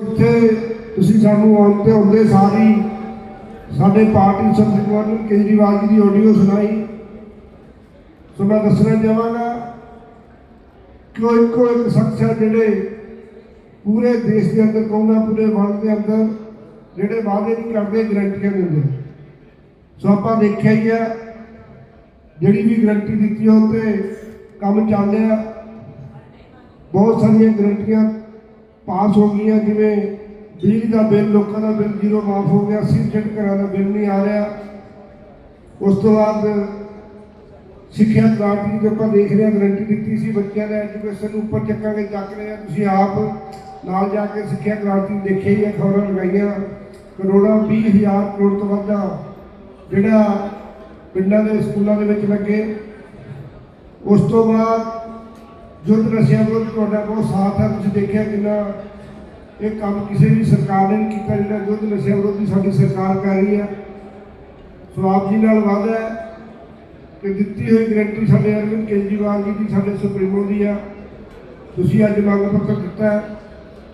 ਉੱਥੇ ਤੁਸੀਂ ਸਾਨੂੰ ਆਉਣ ਤੇ ਹੁੰਦੇ ਸਾਰੀ, ਸਾਡੇ ਪਾਰਟੀ ਸੰਸਦ ਨੂੰ ਕੇਜਰੀਵਾਲ ਜੀ ਦੀ ਆਡੀਓ ਸੁਣਾਈ। ਸੋ ਮੈਂ ਦੱਸਣਾ ਚਾਹਾਂਗਾ ਕਿ ਉਹ ਇੱਕੋ ਇੱਕ ਸ਼ਖਸ ਹੈ ਜਿਹੜੇ ਪੂਰੇ ਦੇਸ਼ ਦੇ ਅੰਦਰ ਕਹੂੰਗਾ ਪੂਰੇ ਵਰਲਡ ਦੇ ਅੰਦਰ ਜਿਹੜੇ ਵਾਅਦੇ ਨਹੀਂ ਕਰਦੇ ਗਰੰਟੀਆਂ ਦਿੰਦੇ। ਸੋ ਆਪਾਂ ਦੇਖਿਆ ਹੀ ਹੈ ਜਿਹੜੀ ਵੀ ਗਰੰਟੀ ਦਿੱਤੀ ਉਹ ਤੇ ਕੰਮ ਚੱਲ ਰਿਹਾ। ਬਹੁਤ ਸਾਰੀਆਂ ਗਰੰਟੀਆਂ ਪਾਸ ਹੋ ਗਈਆਂ, ਜਿਵੇਂ ਬਿਜਲੀ ਦਾ ਬਿੱਲ, ਲੋਕਾਂ ਦਾ ਬਿੱਲ ਜ਼ੀਰੋ ਮਾਫ ਹੋ ਗਿਆ ਸੀਰਜਟ ਘਰਾਂ ਦਾ ਬਿੱਲ ਨਹੀਂ ਆ ਰਿਹਾ। ਉਸ ਤੋਂ ਬਾਅਦ ਸਿੱਖਿਆ ਕ੍ਰਾਂਤੀ ਜੋ ਆਪਾਂ ਦੇਖ ਰਹੇ ਹਾਂ, ਗਰੰਟੀ ਦਿੱਤੀ ਸੀ ਬੱਚਿਆਂ ਦੇ, ਐਜੂਕੇਸ਼ਨ ਨੂੰ ਉੱਪਰ ਚੱਕਾਂਗੇ, ਚੱਕ ਰਹੇ ਆ ਤੁਸੀਂ ਆਪ ਨਾਲ ਜਾ ਕੇ ਸਿੱਖਿਆ ਕ੍ਰਾਂਤੀ ਦੇਖਿਆ ਹੀ ਹੈ, ਖਬਰਾਂ ਲਗਾਈਆਂ। ਕਰੋੜਾਂ 20000 ਕਰੋੜ ਤੋਂ ਵੱਧ ਜਿਹੜਾ ਪਿੰਡਾਂ ਦੇ ਸਕੂਲਾਂ ਦੇ ਵਿੱਚ ਲੱਗੇ। ਉਸ ਤੋਂ ਬਾਅਦ ਯੁੱਧ ਨਸ਼ਿਆਂ ਵਿਰੁੱਧ ਤੁਹਾਡਾ ਬਹੁਤ ਸਾਥ ਹੈ, ਤੁਸੀਂ ਦੇਖਿਆ ਕਿੰਨਾ ਇਹ ਕੰਮ ਕਿਸੇ ਵੀ ਸਰਕਾਰ ਨੇ ਨਹੀਂ ਕੀਤਾ, ਜਿਹੜਾ ਯੁੱਧ ਨਸ਼ਿਆਂ ਵਿਰੁੱਧ ਸਾਡੀ ਸਰਕਾਰ ਕਰ ਰਹੀ ਹੈ। ਸੋ ਆਪ ਜੀ ਨਾਲ ਵਾਅਦਾ ਹੈ ਕਿ ਦਿੱਤੀ ਹੋਈ ਗਰੰਟੀ ਸਾਡੇ ਅਰਵਿੰਦ ਕੇਜਰੀਵਾਲ ਜੀ ਦੀ, ਸਾਡੇ ਸੁਪਰੀਮੋ ਦੀ ਆ। ਤੁਸੀਂ ਅੱਜ ਮੰਗ ਪੱਤਰ ਦਿੱਤਾ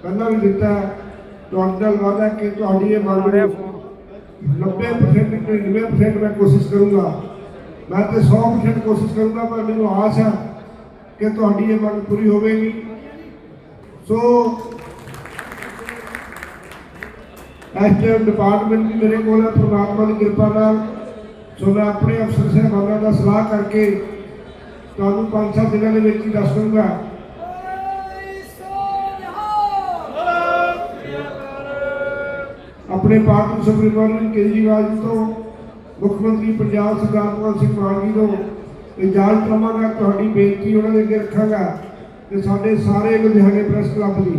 ਪਹਿਲਾਂ ਵੀ ਦਿੱਤਾ ਤੁਹਾਡੇ ਨਾਲ ਵਾਅਦਾ ਕਿ ਤੁਹਾਡੀ ਇਹ ਮੰਗ ਨੂੰ 90% ਤੇ 90% ਮੈਂ ਕੋਸ਼ਿਸ਼ ਕਰੂੰਗਾ। ਮੈਂ ਤੇ 100% ਕੋਸ਼ਿਸ਼ ਕਰੂੰਗਾ, ਪਰ ਮੈਨੂੰ ਆਸ ਹੈ ਕਿ ਤੁਹਾਡੀ ਇਹ ਮੰਗ ਪੂਰੀ ਹੋਵੇਗੀ। ਸੋ ਐਸਟੀਐਮ ਡਿਪਾਰਟਮੈਂਟ ਵੀ ਮੇਰੇ ਕੋਲ ਹੈ ਪ੍ਰਮਾਤਮਾ ਦੀ ਕਿਰਪਾ ਨਾਲ। ਸੋ ਮੈਂ ਆਪਣੇ ਅਫਸਰ ਸਾਹਿਬਾਨਾਂ ਦਾ ਸਲਾਹ ਕਰਕੇ ਤੁਹਾਨੂੰ ਪੰਜ ਸੱਤ ਦਿਨਾਂ ਦੇ ਵਿੱਚ ਹੀ ਦੱਸ ਦੂੰਗਾ ਆਪਣੇ ਪਾਰਟੀ ਸੁਪਰੀਮੋ ਅਰਵਿੰਦ ਕੇਜਰੀਵਾਲ ਜੀ ਤੋਂ ਮੁੱਖ ਮੰਤਰੀ ਪੰਜਾਬ ਸਰਦਾਰ ਭਗਵੰਤ ਸਿੰਘ ਮਾਨ ਜੀ ਤੋਂ ਇਜਾਜ਼ਤ ਲਵਾਂਗਾ ਤੁਹਾਡੀ ਬੇਨਤੀ ਉਹਨਾਂ ਦੇ ਅੱਗੇ ਰੱਖਾਂਗਾ ਕਿ ਸਾਡੇ ਸਾਰੇ ਲੁਧਿਆਣੇ ਪ੍ਰੈਸ ਕਲੱਬ ਦੀ,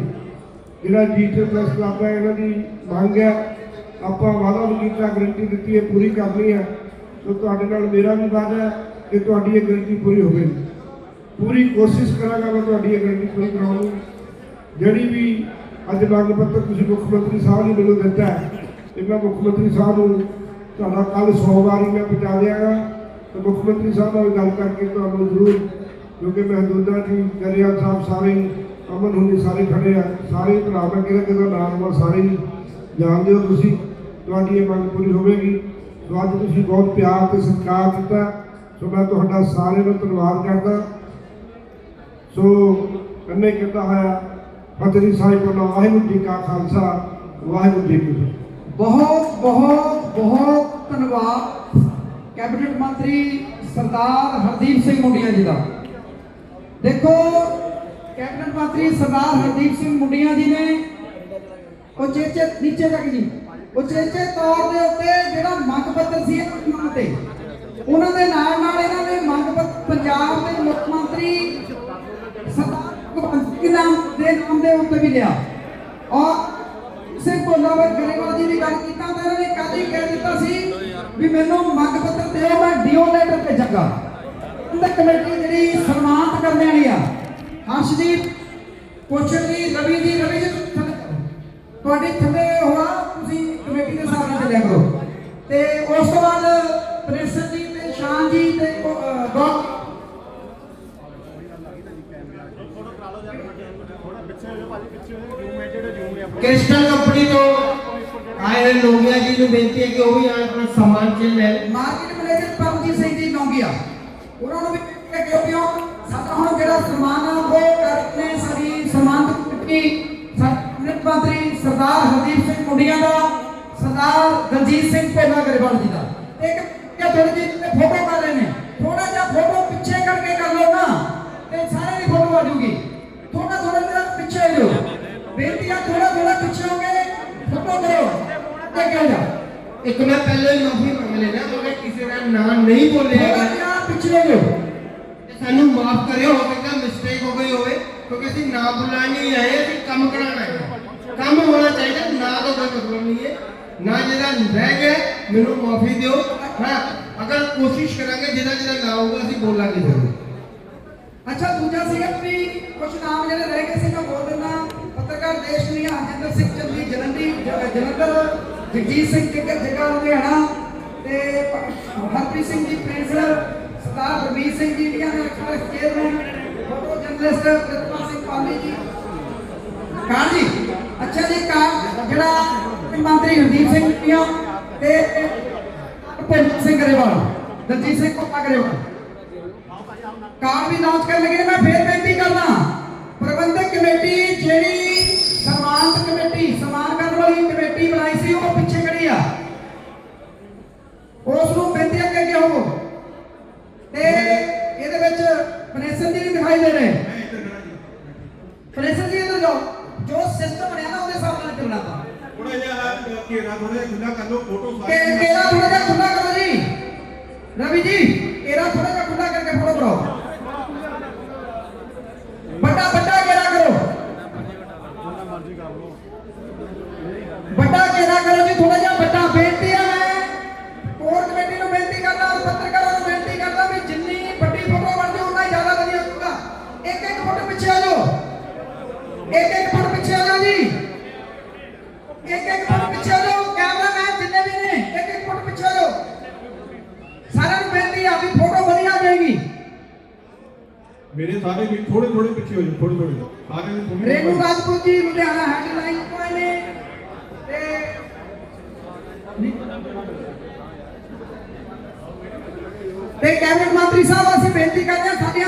ਜਿਹੜਾ ਜੀਟਰ ਪ੍ਰੈਸ ਕਲੱਬ ਹੈ, ਇਹਨਾਂ ਦੀ ਮੰਗ ਹੈ, ਆਪਾਂ ਵਾਅਦਾ ਵੀ ਕੀਤਾ ਗਰੰਟੀ ਦਿੱਤੀ ਹੈ, ਪੂਰੀ ਕਰਨੀ ਹੈ ਸੋ ਤੁਹਾਡੇ ਨਾਲ ਮੇਰਾ ਵੀ ਵਾਅਦਾ ਹੈ ਕਿ ਤੁਹਾਡੀ ਇਹ ਗਰੰਟੀ ਪੂਰੀ ਹੋਵੇ। ਪੂਰੀ ਕੋਸ਼ਿਸ਼ ਕਰਾਂਗਾ ਮੈਂ ਤੁਹਾਡੀ ਇਹ ਗਰੰਟੀ ਪੂਰੀ ਕਰਾਉਣ ਦੀ। ਜਿਹੜੀ ਵੀ ਅੱਜ ਮੰਗ ਪੱਤਰ ਤੁਸੀਂ ਮੁੱਖ ਮੰਤਰੀ ਸਾਹਿਬ ਨੇ ਮੈਨੂੰ ਦਿੱਤਾ ਹੈ, ਤੇ ਮੈਂ ਮੁੱਖ ਮੰਤਰੀ ਸਾਹਿਬ ਨੂੰ ਤੁਹਾਡਾ ਕੱਲ ਸੋਮਵਾਰ ਮੈਂ ਪਹੁੰਚਾ ਦਿਆਂਗਾ। ਤੇ ਮੁੱਖ ਮੰਤਰੀ ਸਾਹਿਬ ਨਾਲ ਗੱਲ ਕਰਕੇ ਤੁਹਾਨੂੰ ਜ਼ਰੂਰ, ਕਿਉਂਕਿ ਮਹਿਦੂਦਾ ਜੀ ਗਰੇਵਾਲ ਸਾਹਿਬ ਸਾਰੇ ਅਮਨ ਹੁੰਦੇ ਸਾਰੇ ਖੜੇ ਆ, ਸਾਰੇ ਭਰਾ, ਮੈਂ ਕਿਹਦਾ ਕਿਹਦਾ ਨਾਮ ਆ, ਸਾਰੇ ਜਾਣਦੇ ਹੋ ਤੁਸੀਂ, ਤੁਹਾਡੀ ਇਹ ਮੰਗ ਪੂਰੀ ਹੋਵੇਗੀ। ਸੋ ਅੱਜ ਤੁਸੀਂ ਬਹੁਤ ਪਿਆਰ ਤੇ ਸਤਿਕਾਰ ਦਿੱਤਾ, ਸੋ ਮੈਂ ਤੁਹਾਡਾ ਸਾਰਿਆਂ ਨੂੰ ਧੰਨਵਾਦ ਕਰਦਾ। ਸੋ ਕੰਨੇ ਕਹਿੰਦਾ ਹੋਇਆ ਫਤਿਹ ਸਾਹਿਬ ਕੋਲੋਂ ਵਾਹਿਗੁਰੂ ਜੀ ਕਾ ਖਾਲਸਾ, ਵਾਹਿਗੁਰੂ ਜੀ ਕੀ ਬਹੁਤ ਬਹੁਤ ਬਹੁਤ ਧੰਨਵਾਦ। ਕੈਬਨਿਟ ਮੰਤਰੀ ਸਰਦਾਰ ਹਰਦੀਪ ਸਿੰਘ ਮੁੰਡੀਆਂ ਜੀ ਦਾ। ਦੇਖੋ, ਕੈਬਨਿਟ ਮੰਤਰੀ ਸਰਦਾਰ ਹਰਦੀਪ ਸਿੰਘ ਮੁੰਡੀਆਂ ਜੀ ਨੇ ਉਚੇਚੇ ਨੀਚੇ ਤੱਕ ਜੀ ਉਚੇਚੇ ਤੌਰ ਦੇ ਉੱਤੇ ਜਿਹੜਾ ਮੰਗ ਪੱਤਰ ਸੀ ਉਹਨਾਂ ਤੇ, ਉਹਨਾਂ ਦੇ ਨਾਲ ਨਾਲ ਇਹਨਾਂ ਨੇ ਮੰਗ ਪੱਤਰ ਪੰਜਾਬ ਦੇ ਮੁੱਖ ਮੰਤਰੀ ਸਰਦਾਰ ਭਗਵੰਤ ਸਿੰਘ ਨਾਮ ਦੇ ਨਾਮ ਦੇ ਉੱਤੇ ਵੀ ਲਿਆ। ਔਰ ਸਿੰਘ ਭੋਲਾਵਰ ਗਰੇਵਾਲ ਜੀ ਦੀ ਗੱਲ ਕੀਤਾ ਤਾਂ ਇਹਨਾਂ ਨੇ ਕੱਲ ਹੀ ਕਹਿ ਦਿੱਤਾ ਸੀ? ਵੀ ਮੈਨੂੰ ਮੰਗ ਪੱਤਰ ਦਿਓ ਮੈਂ ਡੀਓ ਲੈਟਰ ਭੇਜਾਂਗਾ ਉਹਦਾ ਕਮੇਟੀ ਜਿਹੜੀ ਸਨਮਾਨਿਤ ਕਰਨ ਵਾਲੀ ਆ। ਹਰਸ਼ਦੀਪ ਪੁੱਛਣ ਜੀ ਰਵੀ ਜੀ ਰਵੀ ਜੀ। ਤੁਹਾਡੇ ਥੱਲੇ ਹੋਆ ਤੁਸੀਂ ਕਮੇਟੀ ਦੇ ਹਿਸਾਬ ਨਾਲ ਚੱਲਿਆ ਕਰੋ। ਤੇ ਉਸ ਤੋਂ ਬਾਅਦ ਪ੍ਰਿੰਸਨ ਜੀ ਤੇ ਸ਼ਾਨ ਜੀ ਤੇ ਗੌ- ਕ੍ਰਿਸਟਲ ਆਏ ਹੋਏ ਲੋਗਿਆ ਨੂੰ ਬੇਨਤੀ ਹੈ ਕਿ ਉਹ ਵੀ ਆਪਣਾ ਸਮਾਨ ਚ ਲੈ ਮਾਰਕੀਟ ਮੈਨੇਜਰ ਪਰਮਜੀਤ ਸਿੰਘ ਜੀ ਨੌਂਗੀਆ, ਉਹਨਾਂ ਨੂੰ ਵੀ ਕਿਉਂ ਕਿਉਂ ਸਾਡਾ ਹੁਣ ਜਿਹੜਾ ਸਨਮਾਨ ਆ, ਉਹ ਕਰਨੇ ਸਾਡੀ ਸਨਮਾਨ ਕਮੇਟੀ ਸਾਡੇ ਮੰਤਰੀ ਸਰਦਾਰ ਹਰਦੀਪ ਸਿੰਘ ਮੁੰਡੀਆਂ ਦਾ, ਸਰਦਾਰ ਦਲਜੀਤ ਸਿੰਘ ਭੋਲਾ ਗਰੇਵਾਲ ਜੀ ਦਾ। ਇੱਕ ਥੋੜੀ ਜਿਹੀ ਫੋਟੋ ਪਾ ਲੈਣੇ ਕਿਉਂ ਜਾ ਇੱਕ ਮੈਂ ਪਹਿਲਾਂ ਹੀ ਮਾਫੀ ਮੰਗ ਲੈਣਾ ਕਿਉਂਕਿ ਕਿਸੇ ਦਾ ਨਾਂ ਨਹੀਂ ਬੋਲਿਆ। ਥੋੜਾ ਹੈਗਾ ਜਿਹਾ ਪਿੱਛੇ ਹੋ ਜਾਓ ਤੇ ਸਾਨੂੰ ਮਾਫ ਕਰਿਓ ਹੋ ਸਕਦਾ ਮਿਸਟੇਕ ਹੋ ਗਈ ਹੋਵੇ ਕਿਉਂਕਿ ਅਸੀਂ ਨਾ ਬੁਲਾਉਣ ਨਹੀਂ ਆਏ ਅਸੀਂ ਕੰਮ ਕਰਾਉਣ ਆਏ। ਹਾਂ। ਕੰਮ ਹੋਣਾ ਚਾਹੀਦਾ ਨਾ ਤਾਂ ਕੋਈ ਮਤਲਬ ਨਹੀਂ ਹੈ। ਨਾ ਜਿਹੜਾ ਰਹਿ ਗਿਆ ਮੈਨੂੰ ਮਾਫੀ ਦਿਓ। ਹਾਂ ਅਗਰ ਕੋਸ਼ਿਸ਼ ਕਰਾਂਗੇ ਜਿਹਦਾ ਜਿਹਦਾ ਨਾ ਹੋਊਗਾ ਅਸੀਂ ਬੋਲਾਂਗੇ ਜ਼ਰੂਰ। ਅੱਛਾ ਦੂਜਾ ਸੀਗਾ ਵੀ ਕੁਝ ਨਾਮ ਜਿਹੜੇ ਰਹਿ ਗਏ ਸੀ ਮੈਂ ਬੋਲ ਦਿੰਦਾ ਪੱਤਰਕਾਰ ਦੇਸ਼ ਦੀਆਂ ਹਰਜਿੰਦਰ ਸਿੰਘ ਚੰਦੀ ਜਲੰਧੀ ਜ- ਜਲੰਧਰ ਜਗਜੀਤ ਸਿੰਘ ਜੱਗਾ ਜੱਗਾ ਲੁਧਿਆਣਾ ਤੇ ਹਰਪ੍ਰੀਤ ਸਿੰਘ ਜੀ ਪ੍ਰਿੰਸ ਸਰਦਾਰ ਰਵੀਰ ਸਿੰਘ ਜੀ ਦੀਆਂ express chairman photo journalist Pritpal Singh Pali ji. ਕਾਰ ਜੀ? ਅੱਛਾ ਜੀ ਕਾਰ ਕੈਬਨਿਟ ਮੰਤਰੀ ਹਰਦੀਪ ਸਿੰਘ ਪੀਆ ਤੇ ਭੁੱਲ ਸਿੰਘ ਗਰੇਵਾਲ, ਦਲਜੀਤ ਸਿੰਘ ਕੋਟਾ ਗਰੇਵਾਲ। ਕਾਰ ਵੀ ਲਾਂਚ ਕਰਨ ਲੱਗੇ ਮੈਂ ਫੇਰ ਬੇਨਤੀ ਕਰਦਾ, ਪ੍ਰਬੰਧਕ ਕਮੇਟੀ ਜਿਹੜੀ ਸਨਮਾਨਿਤ ਕਮੇਟੀ, ਸਨਮਾਨ ਕਰਨ ਵਾਲੀ ਉਸ ਨੂੰ ਬੇਨਤੀ ਅੱਗੇ ਅੱਗੇ ਹੋਵੋ। ਤੇ ਇਹਦੇ ਵਿੱਚ ਫਨੇਸਰ ਜੀ ਨਹੀਂ ਦਿਖਾਈ ਦੇ ਰਹੇ। ਫਨੇਸਰ ਜੀ ਇੱਧਰ ਜਾਓ। ਜੋ ਸਿਸਟਮ ਬਣਿਆ ਨਾ ਉਹਦੇ ਹਿਸਾਬ ਨਾਲ ਚੱਲਣਾ ਤਾਂ ਥੋੜਾ ਜਿਹਾ ਘੇਰਾ ਥੋੜਾ ਜਿਹਾ ਖੁੱਲਾ ਕਰ ਲਓ ਫੋਟੋ ਕਿ ਕਿਹੜਾ ਥੋੜਾ ਜਿਹਾ ਖੁੱਲਾ ਕਰੋ ਜੀ। ਰਵੀ ਜੀ ਕਿਹੜਾ ਥੋੜਾ ਜਿਹਾ ਖੁੱਲਾ ਕਰਕੇ ਫੋਟੋ ਕਰਾਓ। ਵੱਡਾ ਵੱਡਾ ਇੱਕ ਇੱਕ ਫੁੱਟ ਪਿੱਛੇ ਹੋ ਜਾਓ ਕੈਮਰਾਮੈਨ ਜਿੰਨੇ ਵੀ ਨੇ ਇੱਕ ਇੱਕ ਫੁੱਟ ਪਿੱਛੇ ਹੋ ਜਾਓ। ਸਾਰਿਆਂ ਨੂੰ ਬੇਨਤੀ ਆ ਵੀ ਫੋਟੋ ਵਧੀਆ ਜਾਏਗੀ। ਮੇਰੇ ਸਾਰੇ ਵੀ ਥੋੜੇ ਥੋੜੇ ਪਿੱਛੇ ਹੋ ਜਾਓ ਥੋੜੇ ਥੋੜੇ ਸਾਰੇ ਥੋੜੇ ਰੇਨੂ ਰਾਜਪੂਤ ਜੀ ਲੁਧਿਆਣਾ ਹੈਡਲਾਈਨ ਕੋਈ ਨੇ। ਤੇ ਤੇ ਕੈਬਨਿਟ ਮੰਤਰੀ ਸਾਹਿਬ ਅਸੀਂ ਬੇਨਤੀ ਕਰਦੇ ਹਾਂ ਸਾਡੀਆਂ